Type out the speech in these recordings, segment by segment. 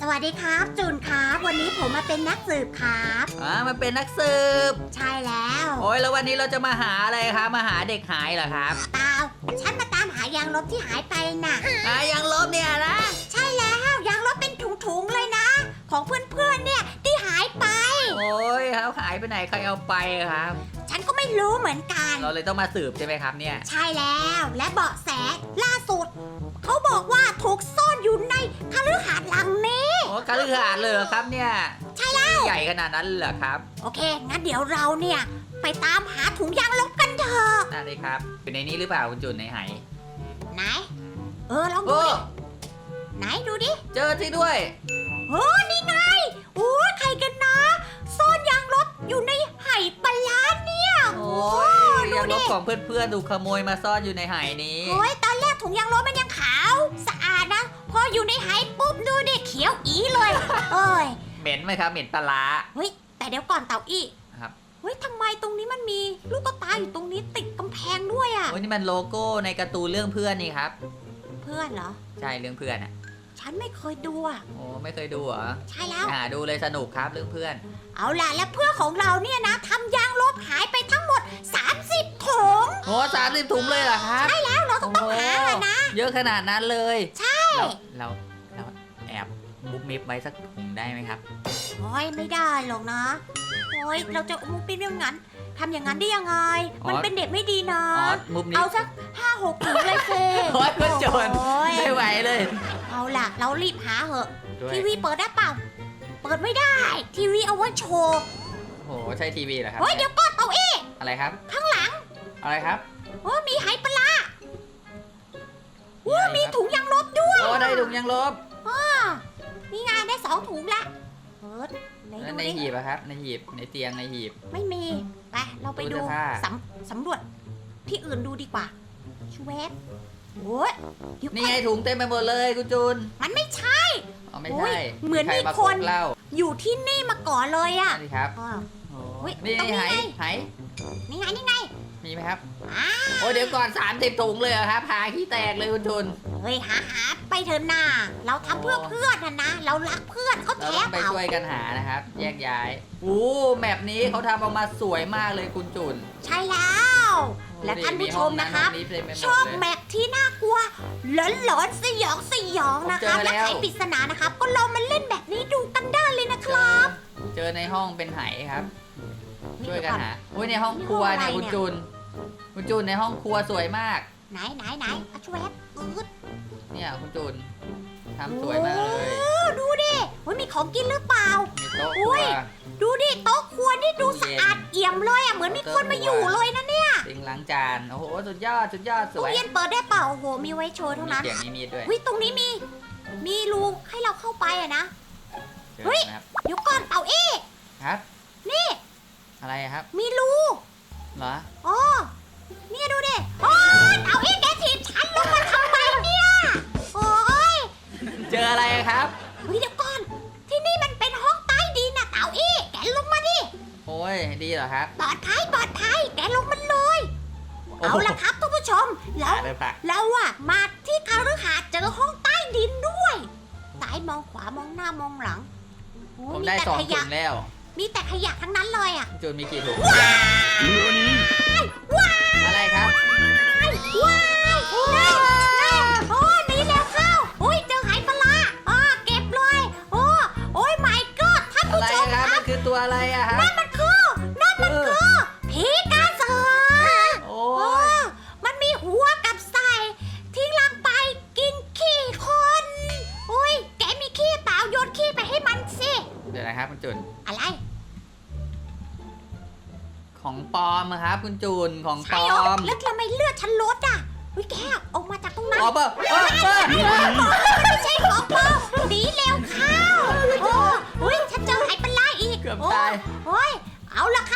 สวัสดีครับ จูนครับ วันนี้ผมมาเป็นนักสืบครับ อ่ามันเป็นนักสืบ ใช่แล้วโอ้ยแล้ววันนี้เราจะมาหาอะไรครับมาหาเด็กหายเหรอครับเปล่าฉันมาตามหายางลบที่หายไปน่ะ อ่ายังลบเนี่ยนะ ใช่แล้วยางลบเป็นถุงๆเลยนะ ของเพื่อนๆเนี่ยที่หายไป โอ้ยเขาหายไปไหนใครเอาไปครับ ฉันก็ไม่รู้เหมือนกัน เราเลยต้องมาสืบใช่ไหมครับเนี่ย ใช่แล้วและเบาะแสล่าสุด เขาบอกว่าถูกซ่อน นี้โอ้กะลือหาดเลยเหรอครับเนี่ย ใช่แล้ว ใหญ่ขนาดนั้นเหรอครับโอเค งั้นเดี๋ยวเราเนี่ยไปตามหาถุงยางลบกันเถอะ นั่นเลยครับเป็นในนี้หรือเปล่าคุณจุนในไหายไหน เออลองดูโอ้ดิไหนดูดิ เจอที่ด้วย โอ้นี่ไง โอ้ใครกันนะ ซ่อนยางลบอยู่ในไหปลาร้าเนี่ย โอ้ยดูยังลดิบของเพื่อนๆถูกขโมยมาซ่อนอยู่ในไหายนี้ โอ้ยตอนแรกถุงยางลบมันยังขาว สะอาดนะ พออยู่ในไหปุ๊บดูดิเขียวอีเลยเอ้ยเหม็นไหมครับเหม็นปลาร้า เฮ้ยแต่เดี๋ยวก่อนเต่าอี้ครับ เฮ้ยทำไมตรงนี้มันมีลูกตาอยู่ตรงนี้ติดกำแพงด้วยอะโอ้ยนี่มันโลโก้ในการ์ตูนเรื่องเพื่อนนี่ครับ เพื่อนเหรอ ใช่เรื่องเพื่อนอะ ฉันไม่เคยดูอะโอ้ไม่เคยดูเหรอใช่แล้วหาดูเลยสนุกครับเรื่องเพื่อน เอาล่ะและเพื่อนของเราเนี่ยนะทำยางลบหายไปทั้งหมด 30ถุง โอ้สามสิบถุงเลยเหรอครับ ใช่แล้วเราต้องต้องหาอะนะ เยอะขนาดนั้นเลย ใช่ เรา มุกมิบไว้สักถุงได้ไหมครับ โอ้ยไม่ได้หรอกนะ โอ้ยเราจะมุกปิ้นอย่างนั้นทำอย่างนั้นได้ยังไงอ๋อมันเป็นเด็กไม่ดีนะ อ๋อมุกนี้เอาสักห้าหกถุงเลยเซ่โอ้ยคุณโจรโอ้ยไม่ไหวเลยเอาล่ะ เรารีบหาเหอะด้วยทีวีเปิดได้เปล่าเปิดไม่ได้ ทีวีเอาไว้โชว์โอ้โหใช่ทีวีเหรอครับเฮ้ยเดี๋ยวก่อนเอาเอ๊ะอะไรครับ ข้างหลังอะไรครับโอ้ยมีไหปลาร้าว้ามีถุงยางลบด้วยโอ้ได้ถุงยังลบอ้อ นี่ไงได้สองถุงละเปิดไหนแล้วดูในดิหีบอะครับในหีบในเตียงในหีบ ไม่มีไปเราไปตู้ดูเสื้อผ้า สำสำรวจที่อื่นดูดีกว่าชเวฟโอ้ยเดี๋ยวนี่ก่อไงนถุงเต็มไปหมดเลยคุณจูนมันไม่ใช่อ๋อไม่โอ้ใช่ยเหมือนใครมีมาคนโกเหล้าอยู่ที่นี่มาก่อนเลยอะนั่นสิครับอ้าวโอ้อุ๊ยนี่ตรงนี้ไหไง ไหนี่ไงนี่ไง มีไหมครับอ้าโอ้เดี๋ยวก่อน 30 ถุงเลยเหรอครับพาขี้แตกเลยคุณจูนเฮ้ยหาหาไปเถอะนาเราทำเพื่อโอ้เพื่อนนะนะ เรารักเพื่อนเขาเราแท้ต้องเปไปล่าช่วยกันหานะครับ แยกย้ายโอ้แมปนี้เขาทำออกมาสวยมากเลยคุณจุนใช่แล้ว และท่านผู้ชมนะครับมีห้องำห้องนี้เต็มไปหมดชอบเลยแมปที่น่ากลัวหลอนหลอนๆสยองสยองนะผมเจครับอและแล้วไขปริศนานะครับ ก็ลองมาเล่นแบบนี้ดูกันได้เลยนะครับเจอในห้องเป็นไหครับ ช่วยกันเดี๋หาอุ้ยในห้องครัวเนี่ยคุณจุน คุณจุนในห้องครัวสวยมาก ไหนไหนไหนเอาช่วยอืดเนี่ยคุณจุนทำสวยมากเลยโอ้ดูดิเฮ้ยมีของกินหรือเปล่า มีโต๊ะอุ๊ครัวย ดูดิโต๊ะครัวนี่ดูตู้เย็นสะอาดเอี่ยมเลยอะเหมือนมีคนมาอยู่เลยนะเนี่ยซิงค์ล้างจานโอ้โหสุดยอดสุดยอดสตู้วยเย็นเปิดได้เปล่าโอ้โหมีไว้โชว์เท่ามีนั้นเสียงมีมีดด้วยวิตรงนี้มี มีรูให้เราเข้าไปอะนะ เจอเฮ้ย นะครับเดี๋ยวก่อนเต่าเอ๊ครับ นี่ อะไรครับมีรูเหรออ๋อ เนี่ยดูดิ โอ้ยเต่าเอ๊แกถีบฉันลงมาทำไมเนี่ย โอ้ยเจออะไรครับ เฮ้ยเดี๋ยวก่อน ที่นี่มันเป็นห้องใต้ดินนะเต่าเอ๊แกลงมาดิ โอ้ยดีเหรอครับ ปลอดภัยปลอดภัยแกลงมันเลยเอาละครับท่านผู้ชมโอ้แล้วโหเลยปะเราอะมาที่คาฤหาสน์เจอห้องใต้ดินด้วยซ้ายมองขวามองหน้ามองหลังโอ้ผมมีได้แต่สองขถุยะ งแล้วมีแต่ขยะทั้งนั้นเลยอะคุณจูนมีกี่ถุงอะไร ครับ ว้ายโอ้ยโอ้หนีแล้วเข้าโอ้ยเจอหายปลาร้าอ่าเก็บเลย โอ้โอ้ยไม่ก็ท่านอะผู้ไรชมครับมันคือตัวอะไรอะครับนั่นมันคือนั่นมันคือผีกาเสือโอ้โอ้ยมันมีหัวกับไส้ทิ้งลงไปกินขี้คนโอ้ยแกมีขี้เปล่าโยนขี้ไปให้มันสิ เดี๋ยวนะครับคุณจูนอะไร ของปลอมอะครับ คุณจูนของปใช่ลเหรออมแล้วทำไมเลือดฉันลดอะเฮ้ยแกออกมาจากตรงนั้นอ๋อเปล่าเออเออไม่ใช่ของปลอมหนีเร็วเข้าโอ้เฮ้ยฉันเจอไหปลาร้าอีกเกือบโอ้ตายโอ้ยเอาละครั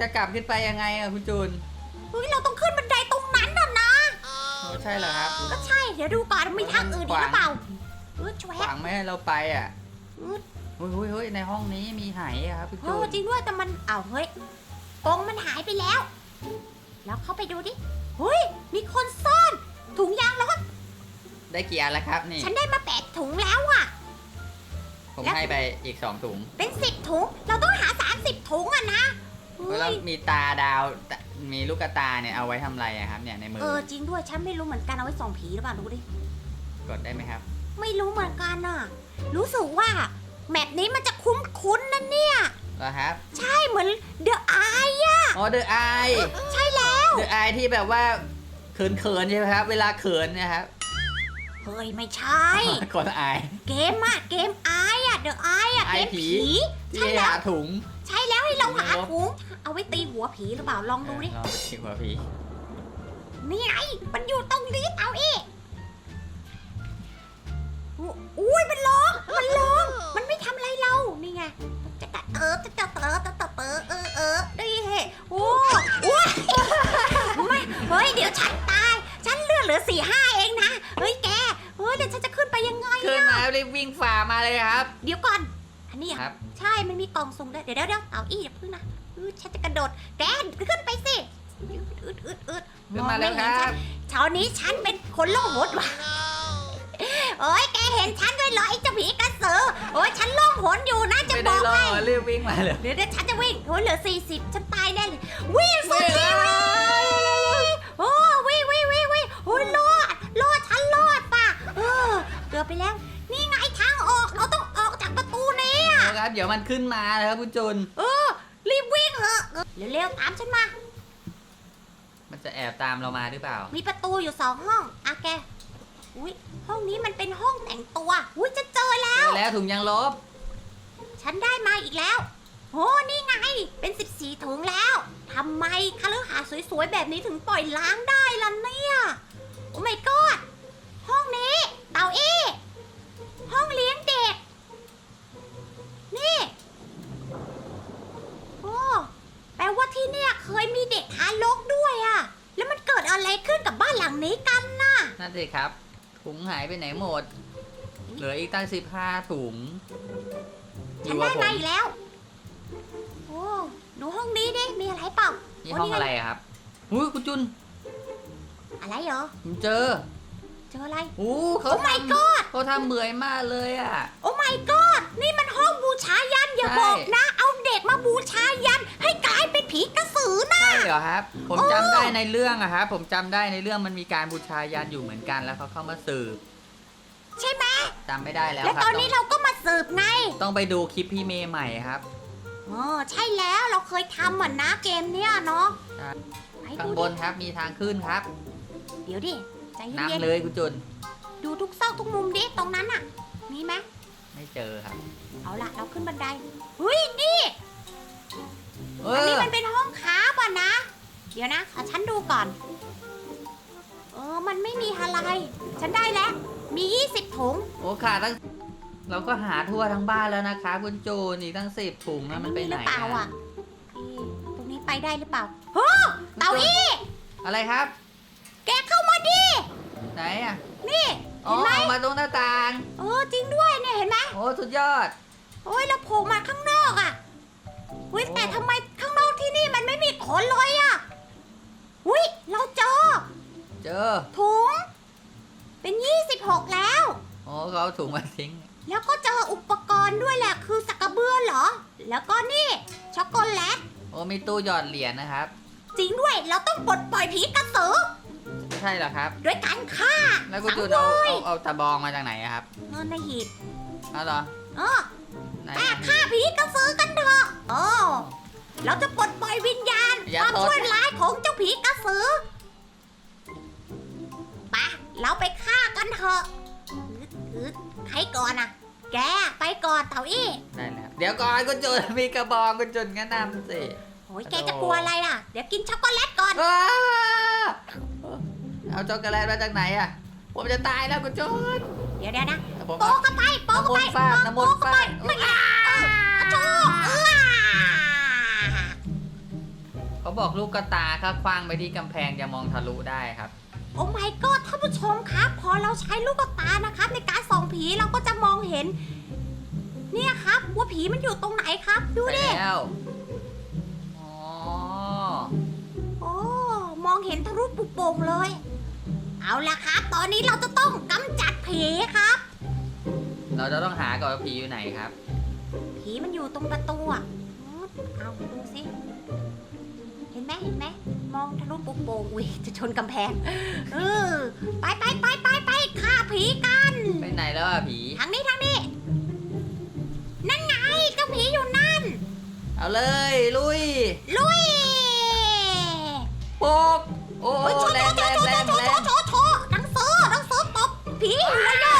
จะกลับขึ้นไปยังไงอะคุณจูนเฮ้ยเราต้องขึ้นบันไดตรงนั้นน่ะนะโอ้ใช่เหรอครับ ก็ใช่ เดี๋ยวดูก่อนมีทางอื่นอีกหรือเปล่าเออแชวขวางไม่ให้เราไปอะอืดเฮ้ยเฮ้ยเฮ้ยในห้องนี้มีไหอะครับคุณเอจูอนจริงด้วยแต่มันอ้าวเฮ้ยกรงมันหายไปแล้ว แล้วเข้าไปดูดิเฮ้ยมีคนซ่อน ถุงยางรถได้กี่อันแล้วครับนี่ ฉันได้มาแปดถุงแล้วอะ ผมแล้วให้ไปอีกสองถุง เป็นสิบถุง เราต้องหาสามสิบถุงอะนะเฮ้ แล้วยมีตาดาวตะมีลูกตาเนี่ยเอาไว้ทำอะไรอะครับเนี่ยในมือ เออจริงด้วยฉันไม่รู้เหมือนกันเอาไว้ส่องผีหรือเปล่าดูดิ กดได้ไหมครับ ไม่รู้เหมือนกันอะ รู้สึกว่า แมปนี้มันจะคุ้นๆนะเนี่ย เหรอครับ ใช่เหมือนเดอะไออะ อ๋อเดอะไอใช่แล้วเดอะไอที่แบบว่าเขินเขินๆใช่ไหมครับ เวลาเขินเนะครับเฮ้ยไม่ใช่ คนไอเกมอะเกมไออะเดอะไออะไอเกมผีผี ที่ใช่แล้วหาถุง ใช่แล้วให้เราหาโอ้โหถุงเอาไวตีหัวผีหรือเปล่าลองดูดิลองไปชิหัวผีนี่ไงมันอยู่ตรงนี้เตาเอ๊ะอุ๊อุ้ยมันร้องมันร้องมันไม่ทำอะไรเรานี่ไงจะตะเออจะตะเตอจะตะเตอเออเออได้เฮ้โอ้โอ้ยไม่เฮ้ยเดี๋ยวฉันตาย ฉันเลือดเหลือสี่ห้าเองนะเฮ้ยแกเฮ้ยเดี๋ยวฉันจะขึ้นไปยังไงขึ้นอะมารีบวิ่งฝ่ามาเลยครับ เดี๋ยวก่อน อันนี้อะครับ ใช่ มันมีกล่องสุ่มด้วยเดี๋ยวเดี๋ยวเดี๋ยวเต่าอี้อย่าพึ่งนะอืดฉันจะกระโดดแกขึ้นไปสิอืดอืดอืดอืดขึ้นมาแล้วคองรัไเห็นฉับ นเช้านี้ฉันเป็นคนโล่งหนว่ะโอ้ยแกเห็นฉันด้วยเหรอไอ้เจ้าผีกระสือโอ้ยฉันโล่งหนอยู่นะจะไม่บได้อกรอให้รีบวิ่งมาเลยเดี๋ยวเดี๋ยวฉันจะวิ่งโอ้ยเหลือ40ฉันตายแน่เลยวิ่งสุดวิ่ที่งวิ่งโอ้วิ่งวิ่งวิ่งวิ่งโอ้ยรอดรอดฉันรอดป่ะเออเกือบไปแล้ว เดี๋ยวมันขึ้นมาแล้วครับคุณจุน เออ รีบวิ่งเถอะเร็วๆตามฉันมา มันจะแอบตามเรามาหรือเปล่า มีประตูอยู่สองห้องอะแก อุ้ยห้องนี้มันเป็นห้องแต่งตัว อุ้ยจะเจอแล้วเจอแล้วถุงยางลบ ฉันได้มาอีกแล้วโอ้นี่ไง เป็น14ถุงแล้ว ทำไมคฤหาสน์สวยๆ แบบนี้ถึงปล่อยล้างได้ล่ะเนี่ย โอ้ my god ห้านหลังนี้กันน่ะนั่นสิครับ ถุงหายไปไหนหมด เหลืออีกตั้งสิบห้าถุงฉันอยู่ได้กับมาอีกแล้ว โอ้ดูห้องนี้ดิ มีอะไรเปล่านี่ห้องอะไรอะครับอุ้ยคุณจุน อะไรเหรอผมเจอ เจออะไรอู้เขาโอ้ my ทำ god เขาทำเหมือยมากเลยอะ โอ้ my god นี่มันห้องบูชายันอย่าใช่บอกนะ เอาเด็กมาบูชายันให้กลายเป็น ผีกระสือนะ ใช่เหรอครับ ผมโอ้จำได้ในเรื่องอะครับผมจำได้ในเรื่องมันมีการบูชายันอยู่เหมือนกันแล้วเขาเข้ามาสืบใช่ไหมจำไม่ได้แล้วแล้วครับตอนนี้เราก็มาสืบไงต้องต้องไปดูคลิปพี่เมย์ใหม่ครับ อ๋อใช่แล้วเราเคยทำเหมือนนะเกมเนี้ยเนาะใช่ ไปข้างดูบดินครับมีทางขึ้นครับเดี๋ยวดิใจเย็นนำเลยคุณจุนๆดูทุกซอกทุกมุมดิตรงนั้นอะมีไหม ไม่เจอครับ เอาล่ะ เราขึ้นบันไดเฮ้ยนี่ เออันอนี้มันเป็นห้องค้าป่ะนะ เดี๋ยวนะขอฉันดูก่อน เออ มันไม่มีอะไร ฉันได้แล้ว มี 20 ถุง โอ้ขาตั้งเราก็หาทั่วทั้งบ้านแล้วนะคะ คุณจูนอีกตั้งสิบถุงนะมันไปหไหนรือเปล่าอะอะเอ๊ะตรงนี้ไปได้หรือเปล่าเฮ้อเต่าอี้อะไรครับ แกเข้ามาดิ ไหนอะนี่ อ๋อเห็นไหมออกมาตรงหน้าต่าง เออจริงด้วยเนี่ยเห็นไหมโอ้สุดยอด โอ้ยแล้วโผล่มาข้างนอกอะ อุ้ยโอ้แต่ทำไมข้างนอกที่นี่มันไม่มีคนเลยอะอุ้ยเราเจอเจอถุง เป็น 26 แล้วโอ้เขาเอาถุงมาทิ้ง แล้วก็เจออุปกรณ์ด้วยแหละคือสักกระเบือเหรอ แล้วก็นี่ช็อกโกแลต โอ้มีตู้หยอดเหรียญนะครับ จริงด้วยเราต้องปลดปล่อยผีกระสือใช่เหรอครับ ด้วยการฆ่า แล้วคุณสังจูนเวเอายเอาเอาตะบองมาจากไหนอะครับ เงินในหีบเอาเหรอ เออ ไหนแต่อะฆ่าผีกระสือกันเถอะโอ้เราจะปลดปล่อยวิญญาณอย่าความทดชั่วร้ายของเจ้าผีกระสือไปะเราไปฆ่ากันเถอะอึดอึดใครก่อนอะแกไปก่อนเต่าอี้ได้แล้ว เดี๋ยวก่อนคุณจูนมีกระบองคุณจูนก็นำสิโอ้ยแกจะกลัวอะไรล่ะ เดี๋ยวกินช็อกโกแลตก่อนว้าเอาช็อกโกแลตมาจากไหนอะผมจะตายแล้วคุณจูนเดี๋ยวเดี๋ยวนะ ผมโป๊เอาเข้าไปโป๊เข้าไปน้ำมนต์ฟาดน้ำมนต์ฟาดไม่อะโชเออเขาบอกลูกกระตาถ้าคว้างไปที่กำแพงจะมองทะลุได้ครับ โอ้ my god ท่านผู้ชมครับ พอเราใช้ลูกตานะครับ ในการส่องผีเราก็จะมองเห็น เนี่ยครับ ว่าผีมันอยู่ตรงไหนครับ ดูไปดิแล้วอ๋อโอ้มองเห็นทะลุปุโป่งเลย เอาละครับ ตอนนี้เราจะต้องกำจัดผีครับ เราจะต้องหาก่อนว่าผีอยู่ไหนครับ ผีมันอยู่ตรงประตูอะอืมเอาดูสิ เห็นไหมเห็นไหมมองทะลุปุโป่งอุ้ยจะชนกำแพงเออไปไปไปไปไปฆ่าผีกัน ไปไหนแล้วอะผี ทางนี้ทางนี้ นั่นไงก็ผีอยู่นั่น เอาเลยลุยลุยโปกโอ้โอ้ยโชว์แรโชงว์แรโชงว์แรโชว์งโชแรว์งโชว์โชว์โชว์หนังสือหนังสือตบผีหัวโยก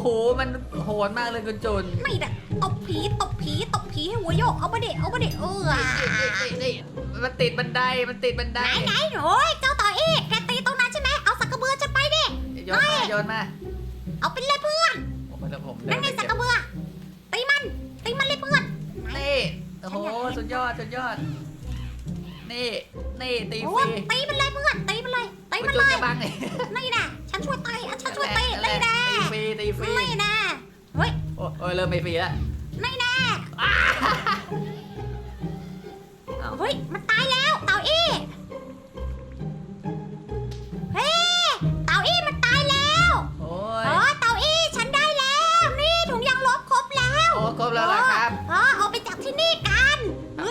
โอ้โห มันโหดมากเลยคุณจุนไม่ได้ตบผีตบผีตบผีให้หัวโยกเอามาเด็เอามาเด็เออนี่มันติดบันได มันติดบันไหไดนไหนโอ้ยเจ้าต่อเอกแกตีตรงนั้นใช่ไหมเอาสักกระเบือจะไปดิโยนมาโยนมา เอาไปเลยเพื่อนโอ้โหแล้วผมเดินั่นไงไปสักเก็บกระเบือตีมันตีมันเลยเพื่อนนี่โอ้โหสุดยอดสุดยอด นี่นี่ตีโอ้ฟยรีตีมันเลยเพื่อน ตีมันเลยตีคุมัณนจุเลนยจะบังนี่นี่แน่ฉันช่วยตีอะฉันช่วยตีนั่นนี่แหละแน่ตีฟรีตีฟรีนี่แน่เฮ้ยโอ้โอ้ยเริ่มไม่ฟรีแล้วนี่แน่อ้าวเฮ้ยมันตายแล้วเต่าอี้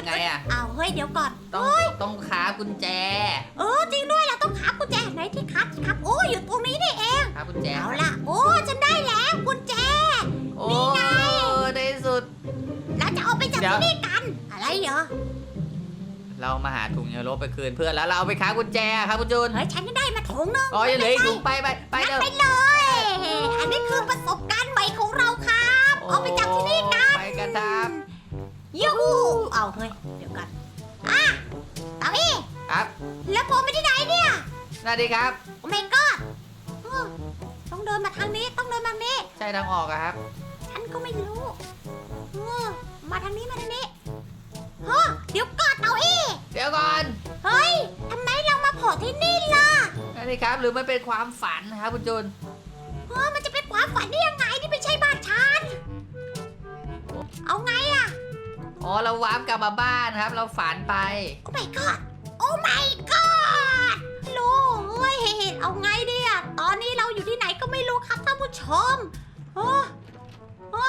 ไงอะ เอาเฮ้ยเดี๋ยวก่อน ต้องเฮ้ยต้องขากุญแจ เออจริงด้วยเราต้องขับกุญแจไหนที่คัดครับโอ้ยอยู่ตรงนี้นี่เองขากุญแจ เอาละโอ้ฉันได้แล้วกุญแจ โอ้นี่ไง ในสุด เราจะเอาไปจากเดี๋ยว ที่นี่กัน อะไรเหรอเรามาหาถุงยางลบไปคืนเพื่อนแล้วเราเอาไปขากุญแจครับคุณจูนเฮ้ยฉันก็ได้มาถุงนึงอ๋อยังเหลืออีกถุงไปไปไปงั้นเร็วไปเลย อันนี้คือประสบการณ์ใหม่ของเราครับ เอาไปจากที่นี่กัน ไปกันครับยูหูเอาเฮ้ย วัสดีครับ โอ้ my god เออต้องเดินมาทางนี้ต้องเดินมาทางนี้ ใช่ทางออกอะครับ ฉันก็ไม่รู้เออมาทางนี้มาทางนี้เฮ้อเดี๋ยวก่อนเต๋าอี้เดี๋ยวก่อนเฮ้ยทำไมเรามาโผล่ที่นี่ล่ะสวัสดีครับ หรือมันเป็นความฝันครับคุณจูนเออมันจะเป็นความฝันได้ยังไงนี่ไม่ใช่บ้านฉันเอาไงอะอ๋อเราวาร์ปกลับมาบ้านครับ เราฝันไป โอ้ my god โอ้ my god ลูก เฮ้ยเอาไงดีอะตอนนี้เราอยู่ที่ไหนก็ไม่รู้ครับท่านผู้ชมโอ้โอ้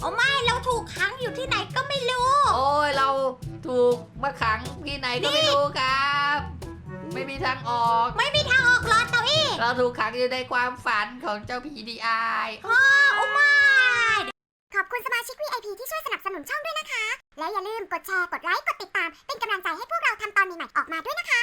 โอ้ไม่เราถูกขังอยู่ที่ไหนก็ไม่รู้ โอ้ยเราถูกมาขังที่ไหนก็ไม่รู้ครับ ไม่มีทางออก ไม่มีทางออกหรอเตาอี้เราถูกขังอยู่ในความฝันของเจ้าผีดีไอโอ้โอ้ไม่ขอบคุณสมาชิก VIP ที่ช่วยสนับสนุนช่องด้วยนะคะ และอย่าลืมกดแชร์ กดไลค์ กดติดตาม เป็นกำลังใจให้พวกเราทำตอนใหม่ๆออกมาด้วยนะคะ